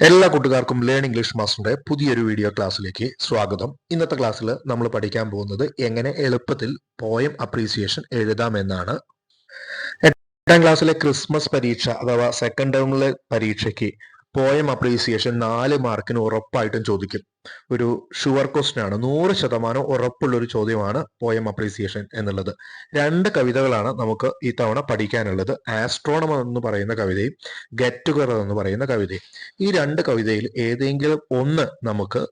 എല്ലാ കൂട്ടുകാർക്കും learn English മാസ്റ്ററിന്റെ പുതിയൊരു വീഡിയോ ക്ലാസ്സിലേക്ക് സ്വാഗതം. ഇന്നത്തെ ക്ലാസ്സിൽ നമ്മൾ പഠിക്കാൻ പോകുന്നത് എങ്ങനെ എളുപ്പത്തിൽ പോയം അപ്രീസിയേഷൻ എഴുതാമെന്നാണ് എട്ടാം ക്ലാസ്സിലെ ക്രിസ്മസ് പരീക്ഷ അഥവാ സെക്കൻഡ് ടേമിലെ പരീക്ഷയ്ക്ക് പോയം അപ്രീസിയേഷൻ നാല് മാർക്കിന് ഉറപ്പായിട്ടും ചോദിക്കും. ഒരു ഷുവർ ക്വസ്റ്റ്യൻ ആണ്. നൂറ് ശതമാനം ഉറപ്പുള്ള ഒരു ചോദ്യമാണ് പോയം അപ്രീസിയേഷൻ എന്നുള്ളത്. രണ്ട് കവിതകളാണ് നമുക്ക് ഈ തവണ പഠിക്കാനുള്ളത്. ആസ്ട്രോണമർ എന്ന് പറയുന്ന കവിതയും ഗെറ്റ് ടുഗദർ എന്ന് പറയുന്ന കവിതയും. ഈ രണ്ട് കവിതയിൽ ഏതെങ്കിലും ഒന്ന് നമുക്ക്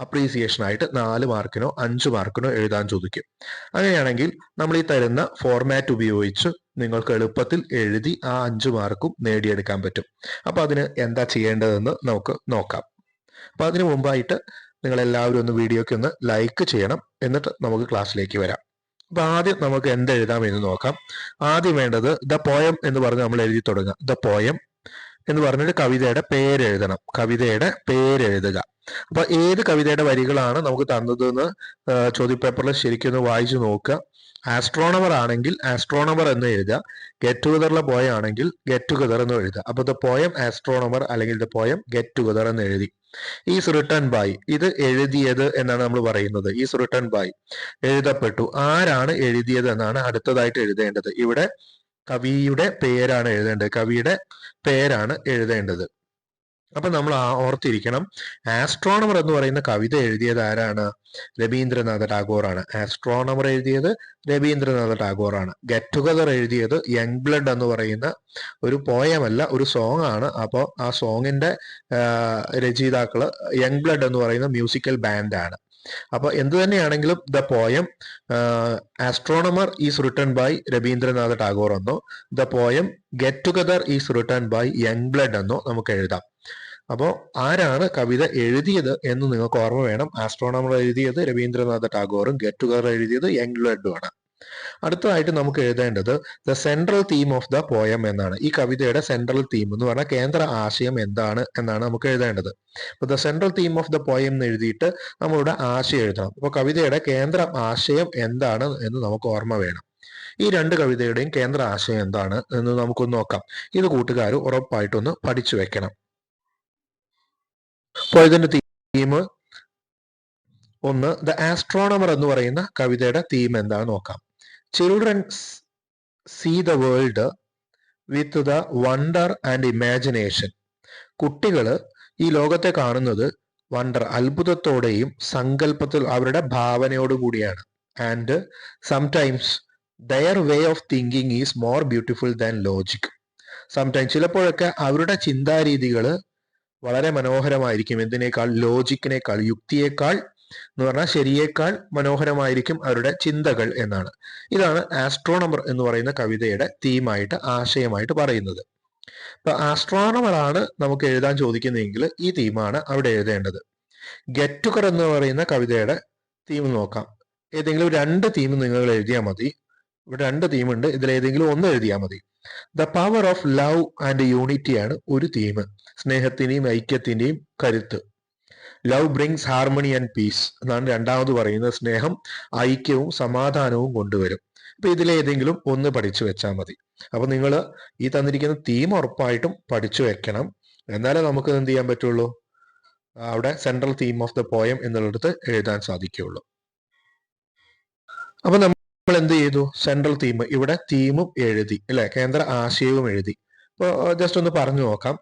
അപ്രീസിയേഷൻ ആയിട്ട് നാല് മാർക്കിനോ അഞ്ച് മാർക്കിനോ എഴുതാൻ ചോദിക്കും. അങ്ങനെയാണെങ്കിൽ നമ്മൾ ഈ തരുന്ന ഫോർമാറ്റ് ഉപയോഗിച്ച് നിങ്ങൾക്ക് എളുപ്പത്തിൽ എഴുതി ആ അഞ്ച് മാർക്കും നേടിയെടുക്കാൻ പറ്റും. അപ്പൊ അതിന് എന്താ ചെയ്യേണ്ടതെന്ന് നമുക്ക് നോക്കാം. അപ്പൊ അതിനു മുമ്പായിട്ട് നിങ്ങൾ എല്ലാവരും ഒന്ന് വീഡിയോക്ക് ഒന്ന് ലൈക്ക് ചെയ്യണം. എന്നിട്ട് നമുക്ക് ക്ലാസ്സിലേക്ക് വരാം. അപ്പൊ ആദ്യം നമുക്ക് എന്ത് എഴുതാം എന്ന് നോക്കാം. ആദ്യം വേണ്ടത് ദ പോയം എന്ന് പറഞ്ഞ് നമ്മൾ എഴുതി തുടങ്ങുക ദ പോയം എന്ന് പറഞ്ഞിട്ട് കവിതയുടെ പേര് എഴുതണം. കവിതയുടെ പേര് എഴുതുക. അപ്പൊ ഏത് കവിതയുടെ വരികളാണ് നമുക്ക് തന്നതെന്ന് ചോദ്യപേപ്പറിൽ ശരിക്കും ഒന്ന് വായിച്ചു നോക്കുക. ആസ്ട്രോണമർ ആണെങ്കിൽ ആസ്ട്രോണമർ എന്ന് എഴുതുക. ഗെറ്റ് ടുഗദറിലെ പോയ ആണെങ്കിൽ ഗെറ്റ് ടുഗദർ എന്ന് എഴുതുക. അപ്പോൾ ദ പോയം ആസ്ട്രോണമർ അല്ലെങ്കിൽ ദ പോയം ഗെറ്റ് ടുഗദർ എന്ന് എഴുതി. ഈസ് റിട്ടേൺ ബൈ ഇത് എഴുതിയത് എന്നാണ് നമ്മൾ പറയുന്നത്. ഈസ് റിട്ടേൺ ബൈ എഴുതപ്പെട്ടു. ആരാണ് എഴുതിയത് എന്നാണ് അടുത്തതായിട്ട് എഴുതേണ്ടത്. ഇവിടെ കവിയുടെ പേരാണ് എഴുതേണ്ടത്. കവിയുടെ പേരാണ് എഴുതേണ്ടത്. അപ്പൊ നമ്മൾ ഓർത്തിരിക്കണം. ആസ്ട്രോണമർ എന്ന് പറയുന്ന കവിത എഴുതിയത് ആരാണ്? രവീന്ദ്രനാഥ ടാഗോറാണ് ആസ്ട്രോണമർ എഴുതിയത് രവീന്ദ്രനാഥ ടാഗോറാണ് ഗെറ്റ് ടുഗദർ എഴുതിയത് യങ് ബ്ലഡ് എന്ന് പറയുന്ന ഒരു പോയമല്ല ഒരു സോങ് ആണ്. അപ്പോൾ ആ സോങ്ങിന്റെ രചയിതാക്കൾ യങ് ബ്ലഡ് എന്ന് പറയുന്ന മ്യൂസിക്കൽ ബാൻഡാണ് അപ്പൊ എന്ത് തന്നെയാണെങ്കിലും the poem astronomer is written by Rabindranath Tagore എന്നോ. The poem get together is written by young blood എന്നോ നമുക്ക് എഴുതാം. അപ്പോൾ ആരാണ് കവിത എഴുതിയത് എന്ന് നിങ്ങൾക്ക് ഓർമ്മ വേണം. ആസ്ട്രോണമർ എഴുതിയത് രവീന്ദ്രനാഥ ടാഗോറും ഗെറ്റ് ടുഗർ എഴുതിയത് യങ് ആണ്. അടുത്തതായിട്ട് നമുക്ക് എഴുതേണ്ടത് the central theme of the poem എന്നാണ്. ഈ കവിതയുടെ സെൻട്രൽ തീം എന്ന് പറഞ്ഞാൽ കേന്ദ്ര ആശയം എന്താണ് എന്നാണ് നമുക്ക് എഴുതേണ്ടത്. അപ്പൊ the central theme of the poem എന്ന് എഴുതിയിട്ട് നമ്മളുടെ ആശയം എഴുതണം. അപ്പോൾ കവിതയുടെ കേന്ദ്ര ആശയം എന്താണ് എന്ന് നമുക്ക് ഓർമ്മ വേണം. ഈ രണ്ട് കവിതയുടെയും കേന്ദ്ര ആശയം എന്താണ് എന്ന് നമുക്കൊന്ന് നോക്കാം. ഇത് കൂട്ടുകാർ ഉറപ്പായിട്ടൊന്ന് പഠിച്ചു വെക്കണം. അപ്പോൾ ഇതിന്റെ തീം ഒന്ന് ദ ആസ്ട്രോണമർ എന്ന് പറയുന്ന കവിതയുടെ തീം എന്താണ് നോക്കാം. Children see the world with the wonder and imagination കുട്ടികൾ ഈ ലോകത്തെ കാണുന്നത് വണ്ടർ അത്ഭുതത്തോടെയും സങ്കല്പത്തിൽ അവരുടെ ഭാവനയോടുകൂടിയാണ് and sometimes their way of thinking is more beautiful than logic sometimes ചിലപ്പോഴൊക്കെ അവരുടെ ചിന്താരീതികൾ വളരെ മനോഹരമായിരിക്കും. എന്തിനേക്കാൾ? ലോജിക്കിനേക്കാൾ യുക്തിയേക്കാൾ എന്ന് പറഞ്ഞാൽ ശരിയേക്കാൾ മനോഹരമായിരിക്കും അവരുടെ ചിന്തകൾ എന്നാണ്. ഇതാണ് ആസ്ട്രോണമർ എന്ന് പറയുന്ന കവിതയുടെ തീമായിട്ട് ആശയമായിട്ട് പറയുന്നത്. ഇപ്പൊ ആസ്ട്രോണമറാണ് നമുക്ക് എഴുതാൻ ചോദിക്കുന്നതെങ്കിൽ ഈ തീമാണ് അവിടെ എഴുതേണ്ടത്. ഗെറ്റുകർ എന്ന് പറയുന്ന കവിതയുടെ തീം നോക്കാം. ഏതെങ്കിലും രണ്ട് തീം നിങ്ങൾ എഴുതിയാൽ മതി. ഇവിടെ രണ്ട് തീമുണ്ട് ഇതിൽ ഏതെങ്കിലും ഒന്ന് എഴുതിയാൽ മതി. The power of love and unity ആണ് ഒരു തീം സ്നേഹത്തിന്റെയും ഐക്യത്തിന്റെയും കരുത്ത്. Love brings harmony and peace എന്നാണ് രണ്ടാമത് പറയുന്നത്. സ്നേഹം ഐക്യവും സമാധാനവും കൊണ്ടുവരും. അപ്പൊ ഇതിലേതെങ്കിലും ഒന്ന് പഠിച്ചു വെച്ചാൽ മതി. അപ്പൊ നിങ്ങൾ ഈ തന്നിരിക്കുന്ന തീം ഉറപ്പായിട്ടും പഠിച്ചു വെക്കണം. എന്നാലേ നമുക്ക് എന്ത് ചെയ്യാൻ പറ്റുള്ളൂ? അവിടെ central theme of the poem എന്നുള്ളിടത്ത് എഴുതാൻ സാധിക്കുകയുള്ളൂ. അപ്പൊ നമ്മൾ എന്ത് ചെയ്തു? സെൻട്രൽ തീം ഇവിടെ തീമും എഴുതി. അല്ലെ? കേന്ദ്ര ആശയവും എഴുതി. അപ്പോൾ ജസ്റ്റ് ഒന്ന് പറഞ്ഞു നോക്കാം.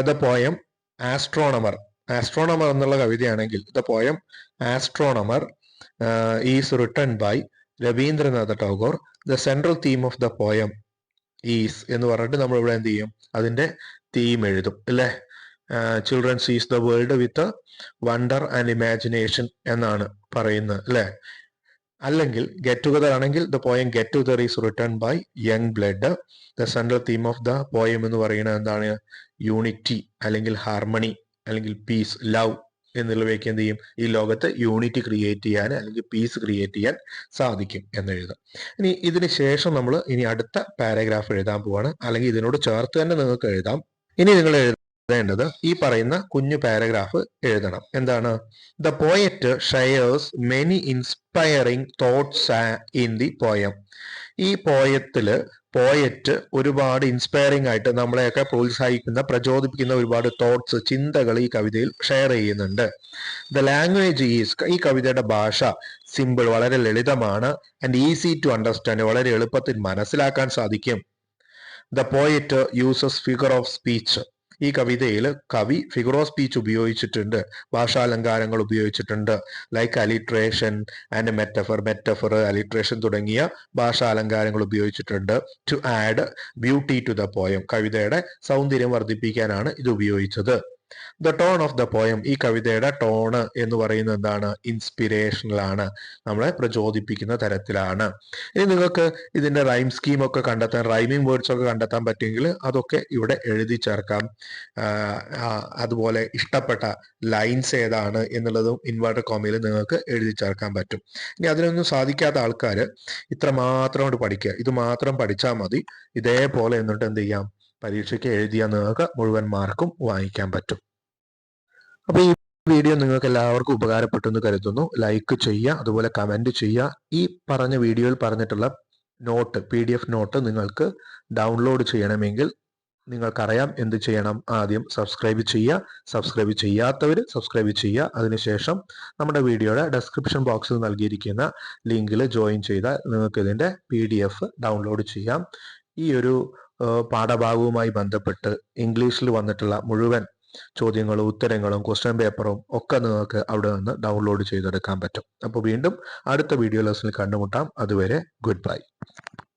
ദ പോയം ആസ്ട്രോണമർ ആസ്ട്രോണമർ എന്നുള്ള കവിതയാണെങ്കിൽ the poem astronomer is written by Rabindranath Tagore. The central theme of the poem is എന്ന് പറഞ്ഞിട്ട് നമ്മൾ ഇവിടെ എന്ത് ചെയ്യും? അതിന്റെ തീം എഴുതും. അല്ലേ? Children sees the world with wonder and imagination എന്നാണ് പറയുന്നത്. അല്ലേ? അല്ലെങ്കിൽ ഗെറ്റ് ടുഗദർ ആണെങ്കിൽ the poem get together is written by young blood the central theme of the poem എന്ന് പറയുന്നത് എന്താണ്? യൂണിറ്റി അല്ലെങ്കിൽ ഹാർമണി അല്ലെങ്കിൽ പീസ് ലവ് എന്നുള്ളവയ്ക്ക് എന്ത് ചെയ്യും? ഈ ലോകത്ത് യൂണിറ്റി ക്രിയേറ്റ് ചെയ്യാൻ അല്ലെങ്കിൽ പീസ് ക്രിയേറ്റ് ചെയ്യാൻ സാധിക്കും എന്ന് എഴുതാം. ഇനി ഇതിന് ശേഷം നമ്മൾ ഇനി അടുത്ത പാരഗ്രാഫ് എഴുതാൻ പോവാണ്. അല്ലെങ്കിൽ ഇതിനോട് ചേർത്ത് തന്നെ നിങ്ങൾക്ക് എഴുതാം. ഇനി നിങ്ങൾ എഴുതാം എഴുതേണ്ടത് ഈ പറയുന്ന കുഞ്ഞു പാരഗ്രാഫ് എഴുതണം. എന്താണ്? The poet shares many inspiring thoughts in the poem ഈ പോയത്തിൽ പോയറ്റ് ഒരുപാട് ഇൻസ്പയറിംഗ് ആയിട്ട് നമ്മളെയൊക്കെ പ്രോത്സാഹിക്കുന്ന പ്രചോദിപ്പിക്കുന്ന ഒരുപാട് തോട്ട്സ് ചിന്തകൾ ഈ കവിതയിൽ ഷെയർ ചെയ്യുന്നുണ്ട്. ദ ലാംഗ്വേജ് ഈസ് ഈ കവിതയുടെ ഭാഷ സിമ്പിൾ വളരെ ലളിതമാണ് ആൻഡ് ഈസി ടു അണ്ടർസ്റ്റാൻഡ് വളരെ എളുപ്പത്തിൽ മനസ്സിലാക്കാൻ സാധിക്കും. The poet uses figure of speech ഈ കവിതയിൽ കവി ഓഫ് സ്പീച്ച് ഉപയോഗിച്ചിട്ടുണ്ട് ഭാഷാലങ്കാരങ്ങൾ ഉപയോഗിച്ചിട്ടുണ്ട്. Like alliteration and metaphor metaphor alliteration തുടങ്ങിയ ഭാഷാലങ്കാരങ്ങൾ ഉപയോഗിച്ചിട്ടുണ്ട്. To add beauty to the poem കവിതയുടെ സൗന്ദര്യം വർദ്ധിപ്പിക്കാനാണ് ഇത് ഉപയോഗിച്ചത്. The tone of the poem ഈ കവിതയുടെ ടോണ് എന്ന് പറയുന്നത് എന്താണ്? ഇൻസ്പിരേഷണൽ ആണ്. നമ്മളെ പ്രചോദിപ്പിക്കുന്ന തരത്തിലാണ്. ഇനി നിങ്ങൾക്ക് ഇതിന്റെ റൈം സ്കീം ഒക്കെ കണ്ടെത്താൻ റൈമിംഗ് വേർഡ്സ് ഒക്കെ കണ്ടെത്താൻ പറ്റുമെങ്കിൽ അതൊക്കെ ഇവിടെ എഴുതി ചേർക്കാം. അതുപോലെ ഇഷ്ടപ്പെട്ട ലൈൻസ് ഏതാണ് എന്നുള്ളതും ഇൻവേർട്ടർ കോമയിൽ നിങ്ങൾക്ക് എഴുതി ചേർക്കാൻ പറ്റും. ഇനി അതിനൊന്നും സാധിക്കാത്ത ആൾക്കാർ ഇത്ര മാത്രം പഠിക്കുക. ഇത് മാത്രം പഠിച്ചാൽ മതി. ഇതേപോലെ എന്നിട്ട് എന്ത് ചെയ്യാം? പരീക്ഷയ്ക്ക് എഴുതിയാൽ നിങ്ങൾക്ക് മുഴുവൻ മാർക്കും വാങ്ങിക്കാൻ പറ്റും. അപ്പോൾ ഈ വീഡിയോ നിങ്ങൾക്ക് എല്ലാവർക്കും ഉപകാരപ്പെട്ടു എന്ന് കരുതുന്നു. ലൈക്ക് ചെയ്യുക അതുപോലെ കമന്റ് ചെയ്യുക. ഈ പറഞ്ഞ വീഡിയോയിൽ പറഞ്ഞിട്ടുള്ള note P D F note നിങ്ങൾക്ക് ഡൗൺലോഡ് ചെയ്യണമെങ്കിൽ നിങ്ങൾക്കറിയാം എന്ത് ചെയ്യണം. ആദ്യം സബ്സ്ക്രൈബ് ചെയ്യുക. സബ്സ്ക്രൈബ് ചെയ്യാത്തവർ സബ്സ്ക്രൈബ് ചെയ്യുക. അതിനുശേഷം നമ്മുടെ വീഡിയോയുടെ ഡെസ്ക്രിപ്ഷൻ ബോക്സിൽ നൽകിയിരിക്കുന്ന ലിങ്കിൽ ജോയിൻ ചെയ്താൽ നിങ്ങൾക്ക് ഇതിന്റെ പി ഡൗൺലോഡ് ചെയ്യാം. ഈ ഒരു പാഠഭാഗവുമായി ബന്ധപ്പെട്ട് ഇംഗ്ലീഷിൽ വന്നിട്ടുള്ള മുഴുവൻ ചോദ്യങ്ങളും ഉത്തരങ്ങളും ക്വസ്റ്റ്യൻ പേപ്പറും ഒക്കെ നിങ്ങൾക്ക് അവിടെ നിന്ന് ഡൗൺലോഡ് ചെയ്തെടുക്കാൻ പറ്റും. അപ്പോൾ വീണ്ടും അടുത്ത വീഡിയോ ലെസ്സിൽ കണ്ടുമുട്ടാം. അതുവരെ ഗുഡ് ബൈ